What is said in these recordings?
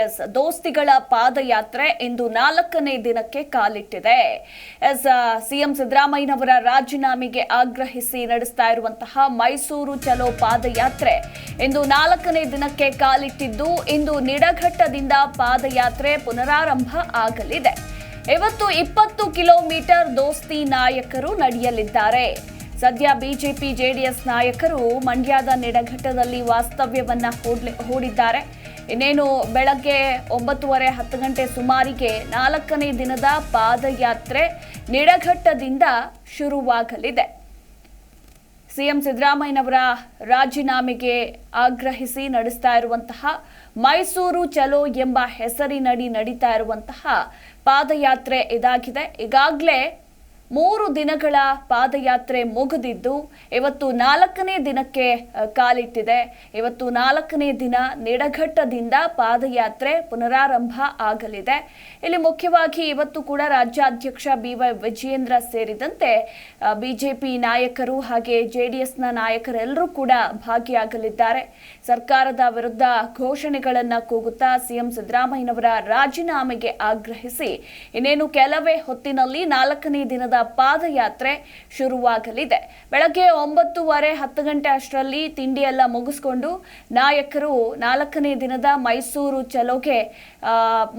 S, ದೋಸ್ತಿಗಳ ಪಾದಯಾತ್ರೆ ಇಂದು ನಾಲ್ಕನೇ ದಿನಕ್ಕೆ ಕಾಲಿಟ್ಟಿದೆ. ಎಸ್ ಸಿಎಂ ಸಿದ್ದರಾಮಯ್ಯನವರ ರಾಜೀನಾಮೆಗೆ ಆಗ್ರಹಿಸಿ ನಡೆಸ್ತಾ ಇರುವಂತಹ ಮೈಸೂರು ಚಲೋ ಪಾದಯಾತ್ರೆ ಇಂದು ನಾಲ್ಕನೇ ದಿನಕ್ಕೆ ಕಾಲಿಟ್ಟಿದ್ದು, ಇಂದು ನಿಡಘಟ್ಟದಿಂದ ಪಾದಯಾತ್ರೆ ಪುನರಾರಂಭ ಆಗಲಿದೆ. ಇವತ್ತು ಇಪ್ಪತ್ತು ಕಿಲೋಮೀಟರ್ ದೋಸ್ತಿ ನಾಯಕರು ನಡೆಯಲಿದ್ದಾರೆ. ಸದ್ಯ ಬಿಜೆಪಿ ಜೆಡಿಎಸ್ ನಾಯಕರು ಮಂಡ್ಯದ ನೆಡಘಟ್ಟದಲ್ಲಿ ವಾಸ್ತವ್ಯವನ್ನ ಹೂಡಿದ್ದಾರೆ. ಇನ್ನೇನು ಬೆಳಗ್ಗೆ ಒಂಬತ್ತುವರೆ ಹತ್ತು ಗಂಟೆ ಸುಮಾರಿಗೆ ನಾಲ್ಕನೇ ದಿನದ ಪಾದಯಾತ್ರೆ ನಿಡಘಟ್ಟದಿಂದ ಶುರುವಾಗಲಿದೆ. ಸಿಎಂ ಸಿದ್ದರಾಮಯ್ಯನವರ ರಾಜೀನಾಮೆಗೆ ಆಗ್ರಹಿಸಿ ನಡೆಸ್ತಾ ಇರುವಂತಹ ಮೈಸೂರು ಚಲೋ ಎಂಬ ಹೆಸರಿನಡಿ ನಡೀತಾ ಇರುವಂತಹ ಪಾದಯಾತ್ರೆ ಇದಾಗಿದೆ. ಈಗಾಗಲೇ ಮೂರು ದಿನಗಳ ಪಾದಯಾತ್ರೆ ಮುಗಿದಿದ್ದು, ಇವತ್ತು ನಾಲ್ಕನೇ ದಿನಕ್ಕೆ ಕಾಲಿಟ್ಟಿದೆ. ಇವತ್ತು ನಾಲ್ಕನೇ ದಿನ ನಿಡಘಟ್ಟದಿಂದ ಪಾದಯಾತ್ರೆ ಪುನರಾರಂಭ ಆಗಲಿದೆ. ಇಲ್ಲಿ ಮುಖ್ಯವಾಗಿ ಇವತ್ತು ಕೂಡ ರಾಜ್ಯಾಧ್ಯಕ್ಷ ಬಿ ವೈ ವಿಜಯೇಂದ್ರ ಸೇರಿದಂತೆ ಬಿಜೆಪಿ ನಾಯಕರು ಹಾಗೆ ಜೆಡಿಎಸ್ನ ನಾಯಕರೆಲ್ಲರೂ ಕೂಡ ಭಾಗಿಯಾಗಲಿದ್ದಾರೆ. ಸರ್ಕಾರದ ವಿರುದ್ಧ ಘೋಷಣೆಗಳನ್ನು ಕೂಗುತ್ತಾ ಸಿಎಂ ಸಿದ್ದರಾಮಯ್ಯನವರ ರಾಜೀನಾಮೆಗೆ ಆಗ್ರಹಿಸಿ, ಇನ್ನೇನು ಕೆಲವೇ ಹೊತ್ತಿನಲ್ಲಿ ನಾಲ್ಕನೇ ದಿನದ ಪಾದಯಾತ್ರೆ ಶುರುವಾಗಲಿದೆ. ಬೆಳಗ್ಗೆ ಒಂಬತ್ತುವರೆ ಹತ್ತು ಗಂಟೆ ಅಷ್ಟರಲ್ಲಿ ತಿಂಡಿ ಎಲ್ಲ ಮುಗಿಸ್ಕೊಂಡು ನಾಯಕರು ನಾಲ್ಕನೇ ದಿನದ ಮೈಸೂರು ಚಲೋಗೆ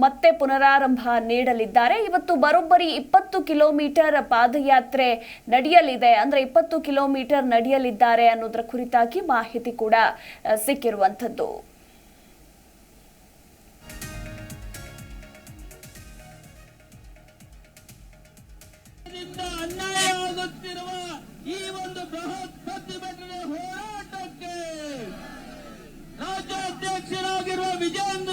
ಮತ್ತೆ ಪುನರಾರಂಭ ನೀಡಲಿದ್ದಾರೆ. ಇವತ್ತು ಬರೋಬ್ಬರಿ ಇಪ್ಪತ್ತು ಕಿಲೋಮೀಟರ್ ಪಾದಯಾತ್ರೆ ನಡೆಯಲಿದೆ. ಅಂದ್ರೆ ಇಪ್ಪತ್ತು ಕಿಲೋಮೀಟರ್ ನಡೆಯಲಿದ್ದಾರೆ ಅನ್ನೋದರ ಕುರಿತಾಗಿ ಮಾಹಿತಿ ಕೂಡ ಸಿಕ್ಕಿರುವಂಥದ್ದು. ಅನ್ಯಾಯ ಆಗುತ್ತಿರುವ ಈ ಒಂದು ಬೃಹತ್ ಪ್ರತಿಭಟನೆ ಹೋರಾಟಕ್ಕೆ ರಾಜ್ಯಾಧ್ಯಕ್ಷರಾಗಿರುವ ವಿಜೇಂದ್ರ